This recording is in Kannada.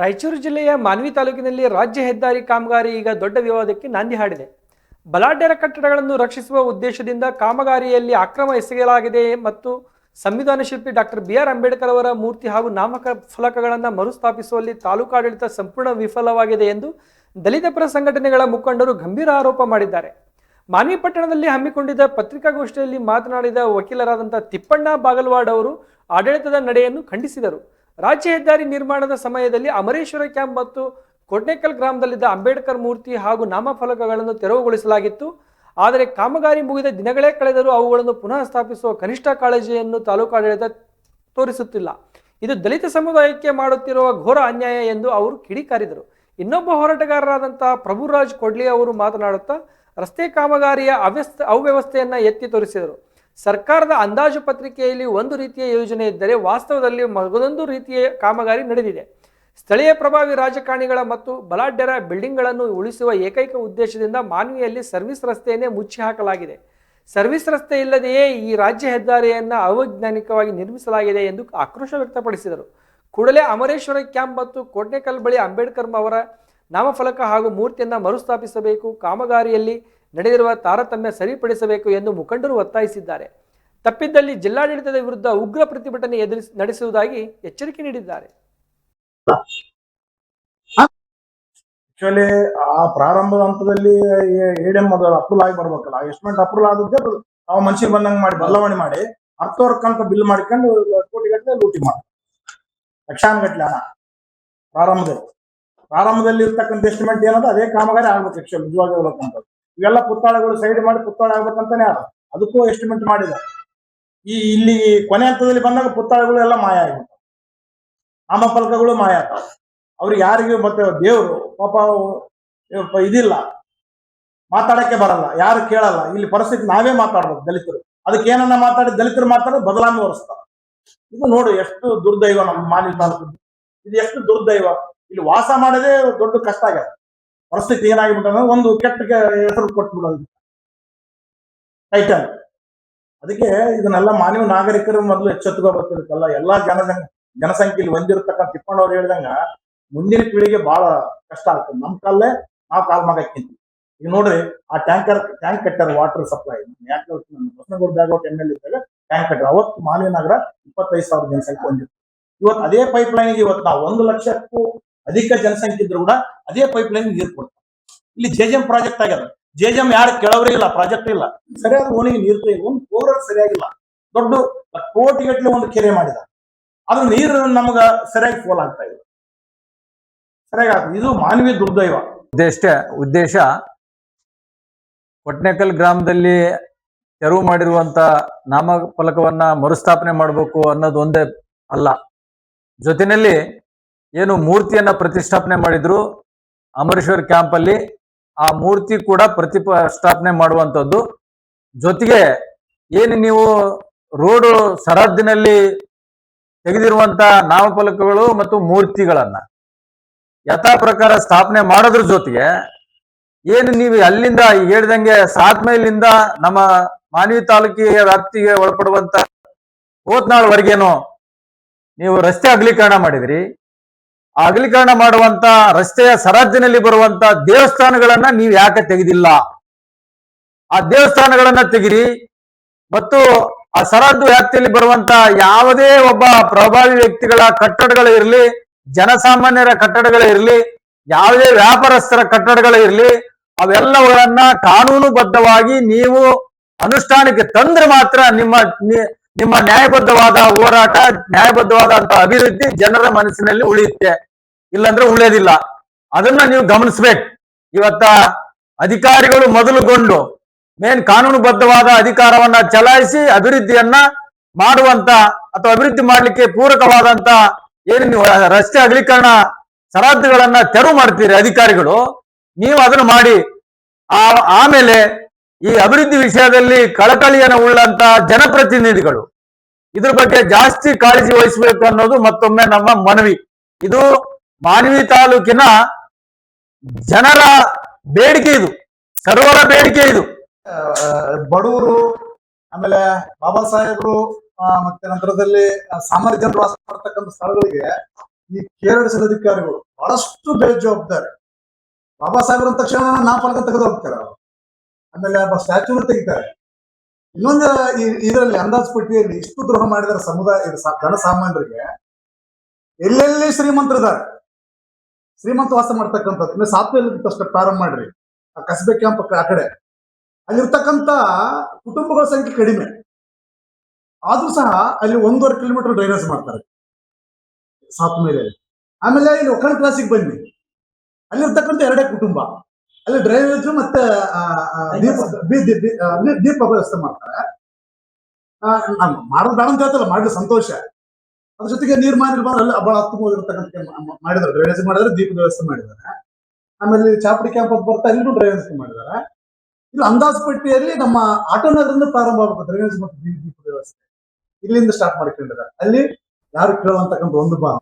ರಾಯಚೂರು ಜಿಲ್ಲೆಯ ಮಾನ್ವಿ ತಾಲೂಕಿನಲ್ಲಿ ರಾಜ್ಯ ಹೆದ್ದಾರಿ ಕಾಮಗಾರಿ ಈಗ ದೊಡ್ಡ ವಿವಾದಕ್ಕೆ ನಾಂದಿ ಹಾಡಿದೆ. ಬಲಾಢ್ಯರ ಕಟ್ಟಡಗಳನ್ನು ರಕ್ಷಿಸುವ ಉದ್ದೇಶದಿಂದ ಕಾಮಗಾರಿಯಲ್ಲಿ ಅಕ್ರಮ ಎಸಗಲಾಗಿದೆ ಮತ್ತು ಸಂವಿಧಾನ ಶಿಲ್ಪಿ ಡಾಕ್ಟರ್ ಬಿ ಆರ್ ಅಂಬೇಡ್ಕರ್ ಅವರ ಮೂರ್ತಿ ಹಾಗೂ ನಾಮಕ ಫಲಕಗಳನ್ನು ಮರುಸ್ಥಾಪಿಸುವಲ್ಲಿ ತಾಲೂಕಾಡಳಿತ ಸಂಪೂರ್ಣ ವಿಫಲವಾಗಿದೆ ಎಂದು ದಲಿತ ಪರ ಸಂಘಟನೆಗಳ ಮುಖಂಡರು ಗಂಭೀರ ಆರೋಪ ಮಾಡಿದ್ದಾರೆ. ಮಾನ್ವಿ ಪಟ್ಟಣದಲ್ಲಿ ಹಮ್ಮಿಕೊಂಡಿದ್ದ ಪತ್ರಿಕಾಗೋಷ್ಠಿಯಲ್ಲಿ ಮಾತನಾಡಿದ ವಕೀಲರಾದಂಥ ತಿಪ್ಪಣ್ಣ ಬಾಗಲ್ವಾಡ್ ಅವರು ಆಡಳಿತದ ನಡೆಯನ್ನು ಖಂಡಿಸಿದರು. ರಾಜ್ಯ ಹೆದ್ದಾರಿ ನಿರ್ಮಾಣದ ಸಮಯದಲ್ಲಿ ಅಮರೇಶ್ವರ ಕ್ಯಾಂಪ್ ಮತ್ತು ಕೊಟ್ನೇಕಲ್ ಗ್ರಾಮದಲ್ಲಿದ್ದ ಅಂಬೇಡ್ಕರ್ ಮೂರ್ತಿ ಹಾಗೂ ನಾಮಫಲಕಗಳನ್ನು ತೆರವುಗೊಳಿಸಲಾಗಿತ್ತು. ಆದರೆ ಕಾಮಗಾರಿ ಮುಗಿದ ದಿನಗಳೇ ಕಳೆದರೂ ಅವುಗಳನ್ನು ಪುನಃ ಸ್ಥಾಪಿಸುವ ಕನಿಷ್ಠ ಕಾಳಜಿಯನ್ನು ತಾಲೂಕಾಡಳಿತ ತೋರಿಸುತ್ತಿಲ್ಲ. ಇದು ದಲಿತ ಸಮುದಾಯಕ್ಕೆ ಮಾಡುತ್ತಿರುವ ಘೋರ ಅನ್ಯಾಯ ಎಂದು ಅವರು ಕಿಡಿಕಾರಿದರು. ಇನ್ನೊಬ್ಬ ಹೋರಾಟಗಾರರಾದಂತಹ ಪ್ರಭುರಾಜ್ ಕೊಡ್ಲಿ ಅವರು ಮಾತನಾಡುತ್ತಾ, ರಸ್ತೆ ಕಾಮಗಾರಿಯ ಅವ್ಯಸ್ಥ ಅವ್ಯವಸ್ಥೆಯನ್ನು ಎತ್ತಿ ತೋರಿಸಿದರು. ಸರ್ಕಾರದ ಅಂದಾಜು ಪತ್ರಿಕೆಯಲ್ಲಿ ಒಂದು ರೀತಿಯ ಯೋಜನೆ ಇದ್ದರೆ ವಾಸ್ತವದಲ್ಲಿ ಮಗದೊಂದು ರೀತಿಯ ಕಾಮಗಾರಿ ನಡೆದಿದೆ. ಸ್ಥಳೀಯ ಪ್ರಭಾವಿ ರಾಜಕಾರಣಿಗಳ ಮತ್ತು ಬಲಾಢ್ಯರ ಬಿಲ್ಡಿಂಗ್ಗಳನ್ನು ಉಳಿಸುವ ಏಕೈಕ ಉದ್ದೇಶದಿಂದ ಮಾನ್ವಿಯಲ್ಲಿ ಸರ್ವಿಸ್ ರಸ್ತೆಯನ್ನೇ ಮುಚ್ಚಿ ಹಾಕಲಾಗಿದೆ ಸರ್ವಿಸ್ ರಸ್ತೆ ಇಲ್ಲದೆಯೇ ಈ ರಾಜ್ಯ ಹೆದ್ದಾರಿಯನ್ನು ಅವೈಜ್ಞಾನಿಕವಾಗಿ ನಿರ್ಮಿಸಲಾಗಿದೆ ಎಂದು ಆಕ್ರೋಶ ವ್ಯಕ್ತಪಡಿಸಿದರು. ಕೂಡಲೇ ಅಮರೇಶ್ವರ ಕ್ಯಾಂಪ್ ಮತ್ತು ಕೋಟ್ನೇಕಲ್ ಬಳಿ ಅಂಬೇಡ್ಕರ್ ಅವರ ನಾಮಫಲಕ ಹಾಗೂ ಮೂರ್ತಿಯನ್ನು ಮರುಸ್ಥಾಪಿಸಬೇಕು. ಕಾಮಗಾರಿಯಲ್ಲಿ ನಡೆದಿರುವ ತಾರತಮ್ಯ ಸರಿಪಡಿಸಬೇಕು ಎಂದು ಮುಖಂಡರು ಒತ್ತಾಯಿಸಿದ್ದಾರೆ. ತಪ್ಪಿದ್ದಲ್ಲಿ ಜಿಲ್ಲಾಡಳಿತದ ವಿರುದ್ಧ ಉಗ್ರ ಪ್ರತಿಭಟನೆ ಎದುರಿಸಿ, ನಡೆಸುವುದಾಗಿ ಎಚ್ಚರಿಕೆ ನೀಡಿದ್ದಾರೆ. ಆಕ್ಚುಲಿ ಆ ಪ್ರಾರಂಭದ ಹಂತದಲ್ಲಿ ಎಡಿಎಂ ಅದು ಅಪ್ರೂವಲ್ ಆಗಿ ಬರ್ಬೇಕಲ್ಲ. ಎಸ್ಟಿಮೇಟ್ ಅಪ್ರೂವಲ್ ಆದದ್ದೇ ನಾವು ಮನ್ಸಿಗೆ ಬಂದಂಗೆ ಮಾಡಿ, ಬದಲಾವಣೆ ಮಾಡಿ ಅರ್ಥ ವರ್ಕ್ ಅಂತ ಬಿಲ್ ಮಾಡ್ಕೊಂಡು ಕೋಟಿಗಟ್ಟಲೆ ಲೂಟಿ ಮಾಡಿ ಲಕ್ಷಾನುಗಟ್ಟಲೆ ಹಣ ಪ್ರಾರಂಭದಲ್ಲಿ. ಪ್ರಾರಂಭದಲ್ಲಿ ಇರ್ತಕ್ಕಂಥ ಎಸ್ಟಿಮೇಟ್ ಏನದ? ಅದೇ ಕಾಮಗಾರಿ ಆಗ್ಬೇಕು ಆಕ್ಚುಲಿ ನಿಜವಾಗಿ ಹೇಳ್ಬೇಕಂತ. ಇವೆಲ್ಲ ಪುತ್ತಾಳಗಳು ಸೈಡ್ ಮಾಡಿ ಪುತ್ತಾಳ ಆಗ್ಬೇಕಂತಾನೆ ಅದು ಅದಕ್ಕೂ ಎಸ್ಟಿಮೇಟ್ ಮಾಡಿದ. ಈ ಇಲ್ಲಿ ಕೊನೆ ಹಂತದಲ್ಲಿ ಬಂದಾಗ ಪುತ್ತಾಳಗಳು ಎಲ್ಲ ಮಾಯ ಆಗಿಬಿಟ್ಟು. ನಾಮಫಲಕಗಳು ಮಾಯ ಆಗ್ತಾವ ಅವ್ರಿಗೆ ಯಾರಿಗೂ ಮತ್ತೆ ದೇವರು ಪಾಪ ಇದಿಲ್ಲ. ಮಾತಾಡಕ್ಕೆ ಬರಲ್ಲ. ಯಾರು ಕೇಳಲ್ಲ. ಇಲ್ಲಿ ಪರಿಸ್ಥಿತಿ ನಾವೇ ಮಾತಾಡ್ಬೇಕು ದಲಿತರು. ಅದಕ್ಕೆ ಏನನ್ನ ಮಾತಾಡಿ ದಲಿತರು ಮಾತಾಡೋದು ಬದಲಾವಣೆ ಹೊರಿಸ್ತಾರೆ. ಇದು ನೋಡು ಎಷ್ಟು ದುರ್ದೈವ ನಮ್ಮ ಮಾಲಿ ತಾಲೂಕು ಇದು ಎಷ್ಟು ದುರ್ದೈವ. ಇಲ್ಲಿ ವಾಸ ಮಾಡೋದೇ ದೊಡ್ಡ ಕಷ್ಟ ಆಗ್ಯದ. ಪರಿಸ್ಥಿತಿ ಏನಾಗಿಬಿಟ್ಟಂದ್ರೆ ಒಂದು ಕೆಟ್ಟ ಹೆಸರು ಕೊಟ್ಬಿಡೋದು. ಟೈಟಲ್ ಅದಕ್ಕೆ ಇದನ್ನೆಲ್ಲ ಮಾನವ ನಾಗರಿಕರು ಮೊದಲು ಎಚ್ಚೆತ್ತುಕೋಬೇಕಿರುತ್ತಲ್ಲ ಎಲ್ಲಾ ಜನ ಜನಸಂಖ್ಯೆಯಲ್ಲಿ ಹೊಂದಿರತಕ್ಕಂಥ ತಿಪ್ಪಣ್ಣವ್ರು ಹೇಳ್ದಂಗ ಮುಂದಿನ ಪೀಳಿಗೆ ಬಹಳ ಕಷ್ಟ ಆಗ್ತದೆ. ನಮ್ಮ ಕಾಲೇ ನಾವು ಕಾಲ್ ಮಾಡಕ್ಕಿಂತ ಈಗ ನೋಡ್ರಿ, ಆ ಟ್ಯಾಂಕರ್, ಟ್ಯಾಂಕ್ ಕಟ್ಟರ್ ವಾಟರ್ ಸಪ್ಲೈ ಯಾಕೆ ಬಸನಗೌಡ ಬ್ಯಾಗೋಟ್ ಎಂ ಎಲ್ ಇದ್ದಾಗ ಟ್ಯಾಂಕ್ ಕಟ್ಟರ್. ಅವತ್ತು ಮಾನ್ಯ ನಗರ ಇಪ್ಪತ್ತೈದು ಸಾವಿರ ಜನಸಂಖ್ಯೆ ಹೊಂದಿತ್ತು. ಇವತ್ತು ಅದೇ ಪೈಪ್ ಲೈನ್ ಇವತ್ತು ನಾವು ಒಂದು ಲಕ್ಷಕ್ಕೂ ಅಧಿಕ ಜನಸಂಖ್ಯೆ ಇದ್ರು ಕೂಡ ಅದೇ ಪೈಪ್ ಲೈನ್ ನೀರು ಕೊಡ್ತಾರೆ. ಇಲ್ಲಿ ಜೆಜೆಂ ಪ್ರಾಜೆಕ್ಟ್ ಆಗ್ಯದ. ಜೆಜೆಂ ಯಾರು ಕೇಳೋರೇ ಇಲ್ಲ ಪ್ರಾಜೆಕ್ಟ್ ಇಲ್ಲ. ಸರಿಯಾದ ಓಣಿಗೆ ನೀರು ಒಂದು ಬೋರ್ ಸರಿಯಾಗಿಲ್ಲ. ದೊಡ್ಡ ಕೋಟಿಗಟ್ಟಲೆ ಒಂದು ಕೆರೆ ಮಾಡಿದ. ಅದು ನೀರು ನಮಗ ಸರಿಯಾಗಿ ಫೋಲ್ ಆಗ್ತಾ ಇಲ್ಲ. ಸರಿಯಾಗಿ ಇದು ಮಾನವೀಯ ದುರ್ದೈವ. ಉದ್ದೇಶ ಉದ್ದೇಶ ಕೊಟ್ನೇಕಲ್ ಗ್ರಾಮದಲ್ಲಿ ತೆರವು ಮಾಡಿರುವಂತ ನಾಮಫಲಕವನ್ನ ಮರುಸ್ಥಾಪನೆ ಮಾಡಬೇಕು ಅನ್ನೋದು ಒಂದೇ ಅಲ್ಲ. ಜೊತೆಯಲ್ಲಿ ಏನು ಮೂರ್ತಿಯನ್ನ ಪ್ರತಿಷ್ಠಾಪನೆ ಮಾಡಿದ್ರು ಅಮರೇಶ್ವರ್ ಕ್ಯಾಂಪ್ ಅಲ್ಲಿ, ಆ ಮೂರ್ತಿ ಕೂಡ ಪ್ರತಿಷ್ಠಾಪನೆ ಮಾಡುವಂತದ್ದು ಜೊತೆಗೆ ಏನು ನೀವು ರೋಡು ಸರಹದ್ದಿನಲ್ಲಿ ತೆಗೆದಿರುವಂತ ನಾಮಫಲಕಗಳು ಮತ್ತು ಮೂರ್ತಿಗಳನ್ನ ಯಥಾ ಪ್ರಕಾರ ಸ್ಥಾಪನೆ ಮಾಡೋದ್ರ ಜೊತೆಗೆ ಏನು ನೀವು ಅಲ್ಲಿಂದ ಈಗ ಸಾತ್ ಮೈಲಿಂದ ನಮ್ಮ ಮಾನವಿ ತಾಲೂಕಿಗೆ, ವ್ಯಾಪ್ತಿಗೆ ಒಳಪಡುವಂತ ಹೋತ್ನಾಳ್ವರೆಗೇನು ನೀವು ರಸ್ತೆ ಅಗಲೀಕರಣ ಮಾಡಿದ್ರಿ? ಅಗಲೀಕರಣ ಮಾಡುವಂತ, ರಸ್ತೆಯ ಸರಹದ್ದಿನಲ್ಲಿ ಬರುವಂತ ದೇವಸ್ಥಾನಗಳನ್ನ ನೀವು ಯಾಕೆ ತೆಗೆದಿಲ್ಲ? ಆ ದೇವಸ್ಥಾನಗಳನ್ನ ತೆಗಿರಿ ಮತ್ತು ಆ ಸರಹದ್ದು ವ್ಯಾಪ್ತಿಯಲ್ಲಿ ಬರುವಂತ ಯಾವುದೇ ಒಬ್ಬ ಪ್ರಭಾವಿ ವ್ಯಕ್ತಿಗಳ ಕಟ್ಟಡಗಳು ಇರಲಿ, ಜನಸಾಮಾನ್ಯರ ಕಟ್ಟಡಗಳೇ ಇರಲಿ, ಯಾವುದೇ ವ್ಯಾಪಾರಸ್ಥರ ಕಟ್ಟಡಗಳೇ ಇರಲಿ ಅವೆಲ್ಲವುಗಳನ್ನ ಕಾನೂನುಬದ್ಧವಾಗಿ ನೀವು ಅನುಷ್ಠಾನಕ್ಕೆ ತಂದ್ರೆ ಮಾತ್ರ ನಿಮ್ಮ ನಿಮ್ಮ ನ್ಯಾಯಬದ್ಧವಾದ ಹೋರಾಟ, ನ್ಯಾಯಬದ್ಧವಾದಂತ ಅಭಿವೃದ್ಧಿ ಜನರ ಮನಸ್ಸಿನಲ್ಲಿ ಉಳಿಯುತ್ತೆ. ಇಲ್ಲಾಂದ್ರೆ ಉಳಿಯೋದಿಲ್ಲ. ಅದನ್ನ ನೀವು ಗಮನಿಸ್ಬೇಕು. ಇವತ್ತ ಅಧಿಕಾರಿಗಳು ಮೊದಲುಗೊಂಡು ಮೇನ್ ಕಾನೂನುಬದ್ಧವಾದ ಅಧಿಕಾರವನ್ನ ಚಲಾಯಿಸಿ ಅಭಿವೃದ್ಧಿಯನ್ನ ಮಾಡುವಂತ ಅಥವಾ ಅಭಿವೃದ್ಧಿ ಮಾಡ್ಲಿಕ್ಕೆ ಪೂರಕವಾದಂತ ಏನು ನೀವು ರಸ್ತೆ ಅಗಲೀಕರಣ ಸರಹದ್ದುಗಳನ್ನ ತೆರವು ಮಾಡ್ತೀರಿ ಅಧಿಕಾರಿಗಳು, ನೀವು ಅದನ್ನು ಮಾಡಿ. ಆ, ಆಮೇಲೆ ಈ ಅಭಿವೃದ್ಧಿ ವಿಷಯದಲ್ಲಿ ಕಳಕಳಿಯನ್ನು ಉಳ್ಳಂತ ಜನಪ್ರತಿನಿಧಿಗಳು ಇದ್ರ ಬಗ್ಗೆ ಜಾಸ್ತಿ ಕಾಳಜಿ ವಹಿಸಬೇಕು ಅನ್ನೋದು ಮತ್ತೊಮ್ಮೆ ನಮ್ಮ ಮನವಿ. ಇದು ಮಾನವಿ ತಾಲೂಕಿನ ಜನರ ಬೇಡಿಕೆ ಇದು, ಸರ್ವರ ಬೇಡಿಕೆ ಇದು. ಬಡವರು ಆಮೇಲೆ ಬಾಬಾ ಸಾಹೇಬರು ಮತ್ತೆ ನಂತರದಲ್ಲಿ ಸಾಮಾನ್ಯ ಜನರು ವಾಸ ಮಾಡ್ತಕ್ಕಂಥ ಸ್ಥಳಗಳಿಗೆ ಈ ಕೇರಳಿಸಿದ ಅಧಿಕಾರಿಗಳು ಬಹಳಷ್ಟು ಬೇಜವಾಬ್ದಾರಿ. ಬಾಬಾ ಸಾಹೇಬ್ರ ತಕ್ಷಣ ನಾ ಫಲಕ ತೆಗೆದು ಹೋಗ್ತಾರೆ ಆಮೇಲೆ ಸ್ಟ್ಯಾಚ್ಯೂನು ತೆಗಿತಾರೆ. ಇನ್ನೊಂದು ಇದರಲ್ಲಿ ಅಂದಾಜ್ ಪಟ್ಟಿಯಲ್ಲಿ ಇಷ್ಟು ದ್ರೋಹ ಮಾಡಿದರೆ ಸಮುದಾಯ ಜನಸಾಮಾನ್ಯರಿಗೆ. ಎಲ್ಲೆಲ್ಲಿ ಶ್ರೀಮಂತರಿದ್ದಾರೆ? ಶ್ರೀಮಂತ ವಾಸ ಮಾಡ್ತಕ್ಕಂಥದ್ದು. ಇನ್ನು ಸಾತ್ವೆಲ್ ಅಷ್ಟು ಪ್ರಾರಂಭ ಮಾಡ್ರಿ. ಆ ಕಸಬೆ ಕ್ಯಾಂಪ್ ಆ ಕಡೆ. ಅಲ್ಲಿರ್ತಕ್ಕಂಥ ಕುಟುಂಬಗಳ ಸಂಖ್ಯೆ ಕಡಿಮೆ. ಆದ್ರೂ ಸಹ ಅಲ್ಲಿ ಒಂದೂವರೆ ಕಿಲೋಮೀಟರ್ ಡ್ರೈನೇಜ್ ಮಾಡ್ತಾರೆ. ಸಾತ್ ಮೇಲೆ ಆಮೇಲೆ ಇಲ್ಲಿ ಒಕ್ಕಣ ಕ್ಲಾಸಿಗೆ ಬನ್ನಿ. ಅಲ್ಲಿರ್ತಕ್ಕಂಥ ಎರಡೇ ಕುಟುಂಬ. ಅಲ್ಲಿ ಡ್ರೈನೇಜ್ ಮತ್ತೆ ಆ, ಆ, ದೀಪ ದೀಪ ವ್ಯವಸ್ಥೆ ಮಾಡ್ತಾರೆ. ಮಾಡೋದು ಬೇಡ ಅಂತ ಹೇಳ್ತಲ್ಲ ಮಾಡ್ಲಿ ಸಂತೋಷ. ಅದ್ರ ಜೊತೆಗೆ ನೀರ್ ಮಾಡಿರ್ ಬಂದ್ರೆ ಅಲ್ಲಿ ಬಹಳ ಹತ್ತುಕೊಂಡಿರ್ತಕ್ಕಂಥ ಮಾಡಿದ್ರು ಡ್ರೈನೇಜ್ ಮಾಡಿದ್ರೆ ದೀಪದ ವ್ಯವಸ್ಥೆ ಮಾಡಿದ್ದಾರೆ. ಆಮೇಲೆ ಚಾಪಡಿ ಕ್ಯಾಂಪ್ ಅಂತ ಬರ್ತಾ ಇಲ್ಲೂ ಡ್ರೈನೇಜ್ ಮಾಡಿದ್ದಾರೆ. ಇದು ಅಂದಾಜ್ ಪಟ್ಟಿಯಲ್ಲಿ ನಮ್ಮ ಆಟೋನಗರದಿಂದ ಪ್ರಾರಂಭ ಆಗಬೇಕು ಡ್ರೈನೇಜ್ ಮತ್ತು ದೀಪ ದೀಪದ ವ್ಯವಸ್ಥೆ. ಇಲ್ಲಿಂದ ಸ್ಟಾರ್ಟ್ ಮಾಡ್ಕೊಂಡಿದ್ದಾರೆ. ಅಲ್ಲಿ ಯಾರು ಕೇಳುವಂತಕ್ಕಂಥ ಒಂದು ಬಾ